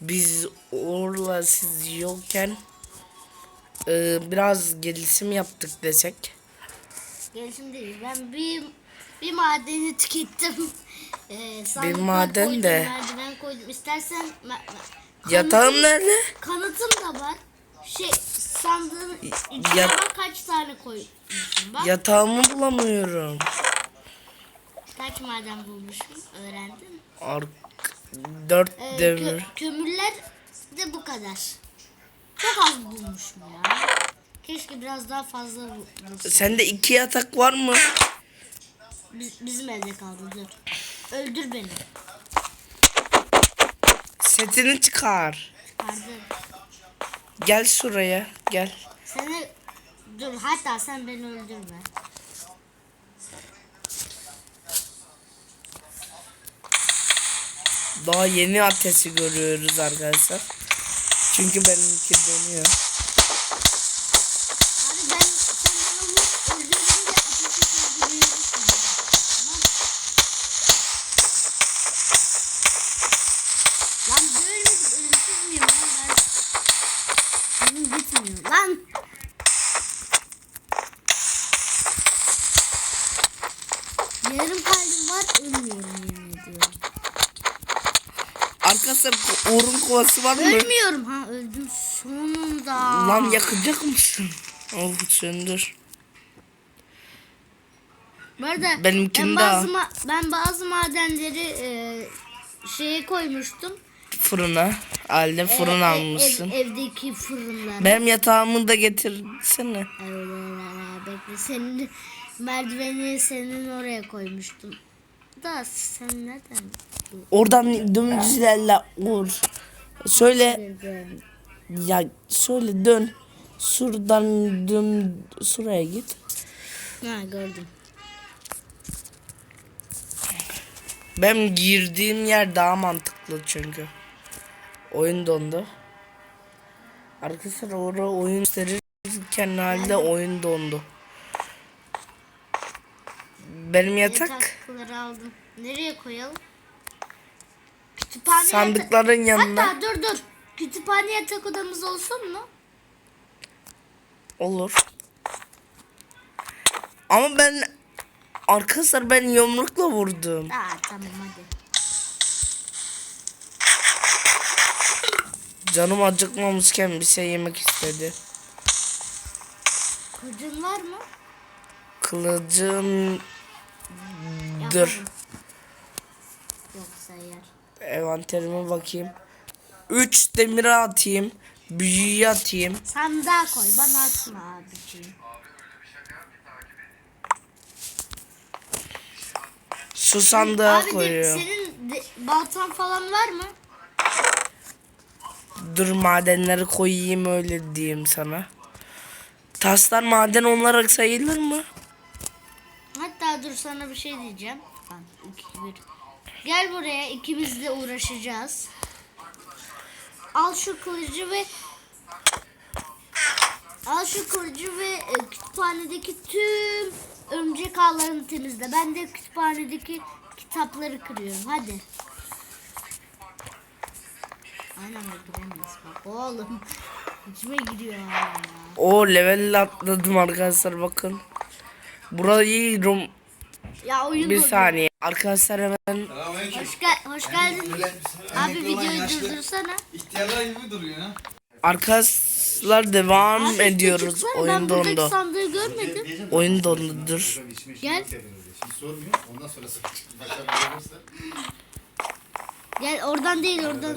Biz Uğur'la siz yokken e, biraz gelişim yaptık desek. Gelişim değil. Ben bir bir madeni tükettim. Ee, sandıklar maden koydum, de. Merdiven koydum. İstersen me- Yatağım nerede? kanıtım da var. Şey sandığın içine Yat- bak kaç tane koymuşum bak. Yatağımı bulamıyorum. Kaç maden bulmuşum öğrendin. mi? Dört Ee, kö- demir. kömürler de bu kadar. Çok az bulmuşum ya. Keşke biraz daha fazla bul- bulsam. Sende iki yatak var mı? Biz, bizim evde kaldı dur. Öldür beni. Setini çıkar. Çıkardım. Gel şuraya gel. Seni dur hatta sen beni öldürme. Daha yeni ateşi görüyoruz arkadaşlar. Çünkü benimki dönüyor. Lan böyle ölümsüz müyüm lan ben? Lan. Yarım kalbim var ölmüyorum ediyorum. Arkadaşlar Uğur'un kovası var mı? Ölmüyorum ha öldüm sonunda. Lan yakacak mısın? Oh söndür. Bu arada Benimkini ben bazı, ma- ben bazı madenleri e, şeye koymuştum. Fırına. Halde fırın E, e, almışsın. ev- evdeki fırınlara. Benim yatağımı da getirsene. Öyle, bekle senin merdiveni senin oraya koymuştum. Da sen nereden? Oradan dümdüz ilerle Uğur. Söyle ya söyle dön. Şuradan dön şuraya git. Ha gördüm. Benim girdiğim yer daha mantıklı çünkü. Oyun dondu. Arkadaşlar orada oyun gösterirken halde oyun dondu. Benim yatak Yatakları aldım. Nereye koyalım? Kütüphane sandıkların yanına Hatta dur dur. Kütüphane yatak odamız olsun mu? olur. Ama ben arkadaşlar ben yumrukla vurdum. Aa tamam hadi. Canım acıkmamışken bir şey yemek istedi. Kılıcın var mı? Kılıcım. Dur. Yoksa yer. Envanterime bakayım. 3 demiri atayım. Büyüyü atayım. Sandığa koy bana atma abiciğim. Şu sandığa Abi de, koyuyorum. senin de, baltan falan var mı? Dur madenleri koyayım öyle diyeyim sana. Taşlar maden olarak sayılır mı? Dur sana bir şey diyeceğim. İki, bir. Gel buraya ikimiz de uğraşacağız. Al şu kılıcı ve Al şu kılıcı ve e, kütüphanedeki tüm örümcek ağlarını temizle. Ben de kütüphanedeki kitapları kırıyorum. Hadi. Aynen öldüremeyiz bak oğlum. İçime giriyor ya. O level atladım arkadaşlar bakın. Burayı rom Ya oyun bir saniye. Arkadaşlar hemen Hoş, gel hoş geldin. Abi videoyu durdursana. İhtiyarlar gibi duruyor ha. arkadaşlar devam Abi ediyoruz. çıksana, Oyun ben buradaki dondu. sandığı görmedim. Oyun dondu dur. Gel. Şimdi sormuyor. Ondan sonra başka bir şey olursa. Gel oradan değil oradan.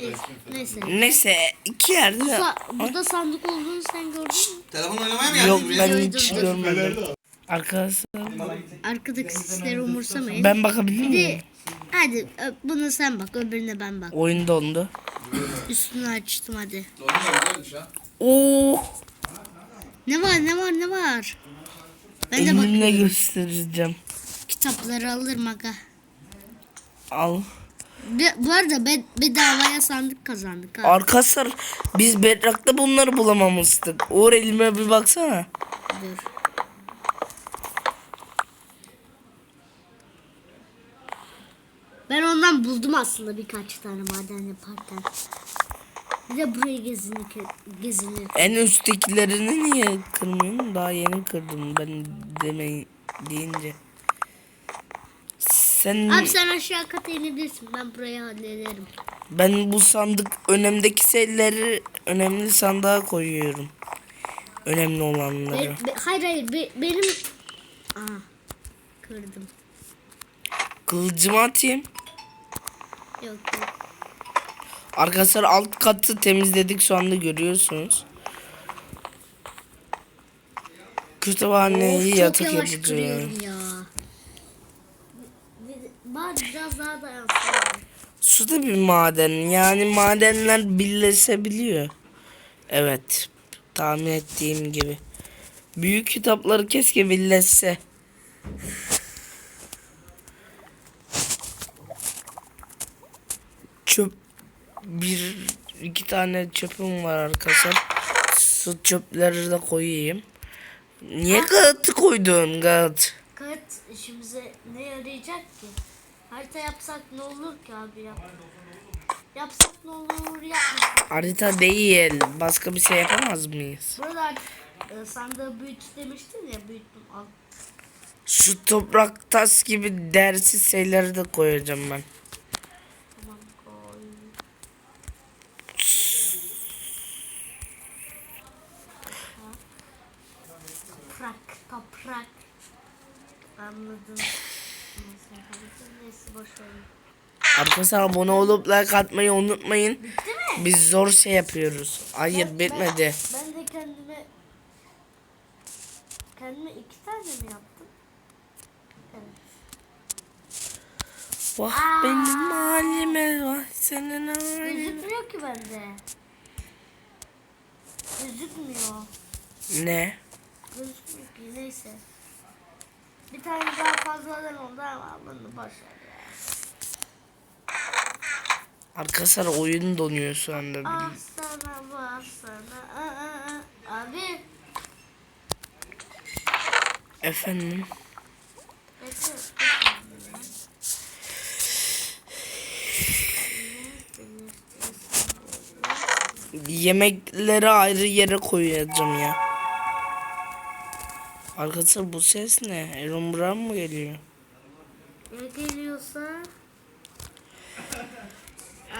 Ee, Neyse. Neyse iki yerde. Sa- burada sandık olduğunu sen gördün mü? Telefon oynamaya mı geldin Yok buraya? ben hiç görmedim. Arkadaşlar Arkadaki sisleri umursamayın. ben bakabilir miyim? Bir- Hadi ö- bunu sen bak öbürüne ben bak. Oyun dondu. Üstünü açtım hadi. Oo, Ne var ne var ne var? Ben de elimle göstereceğim. Kitapları alırım aga. Al. Be- bu arada be- bedavaya sandık kazandık ha. Arkadaşlar biz Bedrock'ta bunları bulamamıştık. Uğur elime bir baksana. Dur. Ben buldum aslında birkaç tane maden yaparken. Bir de burayı gezinlik gezinir. En üsttekilerini niye kırmıyorsun? Daha yeni kırdım ben demeyi deyince. Sen Abi sen aşağı kata inebilirsin. Ben burayı hallederim. ben bu sandık önemdeki şeyleri önemli sandığa koyuyorum. Önemli olanları. Be- be- hayır hayır be- benim... Aa, kırdım. Kılıcımı atayım. Yok yok. Arkadaşlar alt katı temizledik şu anda görüyorsunuz. Kütüphaneyi Of, yatak yapacağım. kırıyorum ya. Bir- Bari biraz daha dayansın. Su da bir maden. Yani madenler birleşebiliyor. Evet. Tahmin ettiğim gibi. Büyük kitapları keşke birleşse. Bir iki tane çöpüm var arkadaşlar. Su çöpleri de koyayım. Niye kağıt koydun kağıt? Kağıt işimize ne yarayacak ki? Harita yapsak ne olur ki abi ya? Yapsak ne olur yapmasak. Harita değil. Başka bir şey yapamaz mıyız? Burada e, sandığı büyüt demiştin ya büyüttüm al. Şu toprak tas gibi dersiz şeyleri de koyacağım ben. Tamam koy. Toprak, toprak. Anladım. Neyse, hadi neyse boş verin. Arkadaşlar abone olup like atmayı unutmayın. Bitti mi? Biz zor şey yapıyoruz. Hayır bitmedi. Ben, ben de kendime kendime iki tane mi yaptım? Evet. Vah benim halime vah senin halime. Gözükmüyor ki bende. Gözükmüyor. Ne? Gözükmüyor ki neyse. Bir tane daha fazladan oldu ama bunu boş. Arkadaşlar oyun donuyor şu anda. Ah sana bak sana. Aa, aa, aa. Abi. Efendim. Bekle. Yemekleri ayrı yere koyacağım ya. Arkadaşlar bu ses ne? Aaron Brown mı geliyor? Ne geliyorsa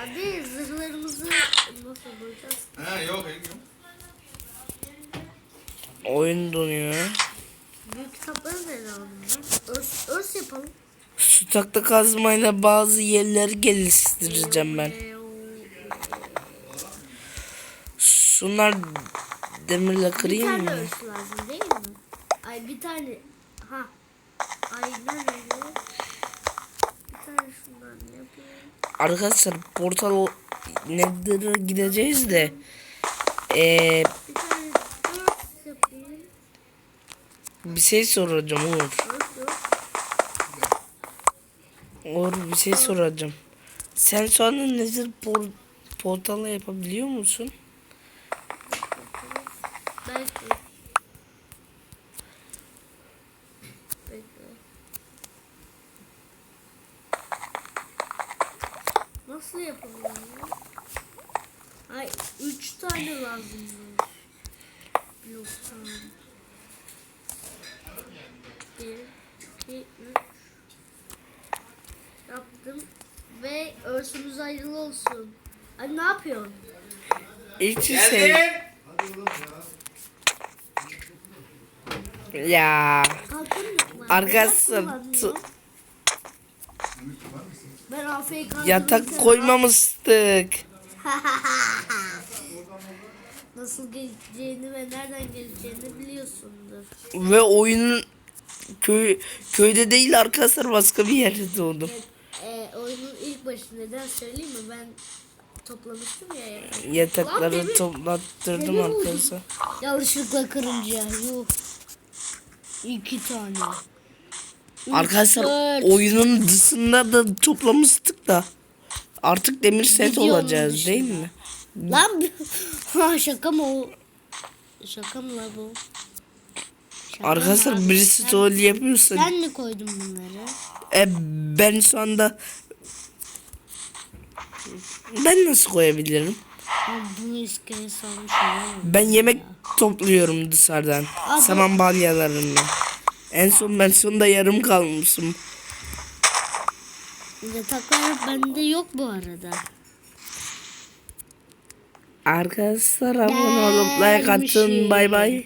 Abi zırhlarımızı nasıl bulacağız? Ha yok yok. Oyun donuyor. Büyük kitapları da alalım lan. Örs, örs yapalım. Su takta kazmayla bazı yerleri geliştireceğim ben. Şunlar demirle Bir kırayım tane mı? örs lazım değil mi? Ay bir tane. Ha. Aynen öyle. Bir tane şundan yapayım. Arkadaşlar portal Nether'a gideceğiz de ee, Bir şey soracağım Uğur. Uğur bir şey soracağım. Sen şu anda Nether por portalı yapabiliyor musun? Belki. Bekle. Nasıl yapalım ya? Ay üç tane lazım. Bloktan. Bir, iki, üç. Yaptım. Ve örsümüz ayrılı olsun. Ay ne yapıyorsun? Hiç şey. Ya Kalkın mı? Arkadaşlar, Ben AFK yatak koymamıştık. Nasıl geleceğini ve nereden geleceğini biliyorsundur. Ve oyunun köy köyde değil arkadaşlar başka bir yerde doğdum. Ee, oyunun ilk başı neden söyleyeyim mi? Ben toplamıştım ya. yatak. Yatakları demir- toplattırdım demir arkadaşlar. Yanlışlıkla kırınca. Yuh. İki tane. Arkadaşlar dört. oyunun dışında da toplamıştık da. Artık demir set Videonun olacağız dışında. değil mi? Lan ha şaka mı o? Şaka mı la bu? Şaka mı Arkadaşlar abi? birisi Sen- troll yapıyorsa Sen mi koydun bunları? e, ben şu anda Ben nasıl koyabilirim? Abi bunu iskele salmış olamam. Ben yemek topluyorum dışarıdan. Abi- Saman balyalarından. En son ben sonunda yarım kalmışım. Yataklar bende yok bu arada. Arkadaşlar abone olup like atın. Bay bay.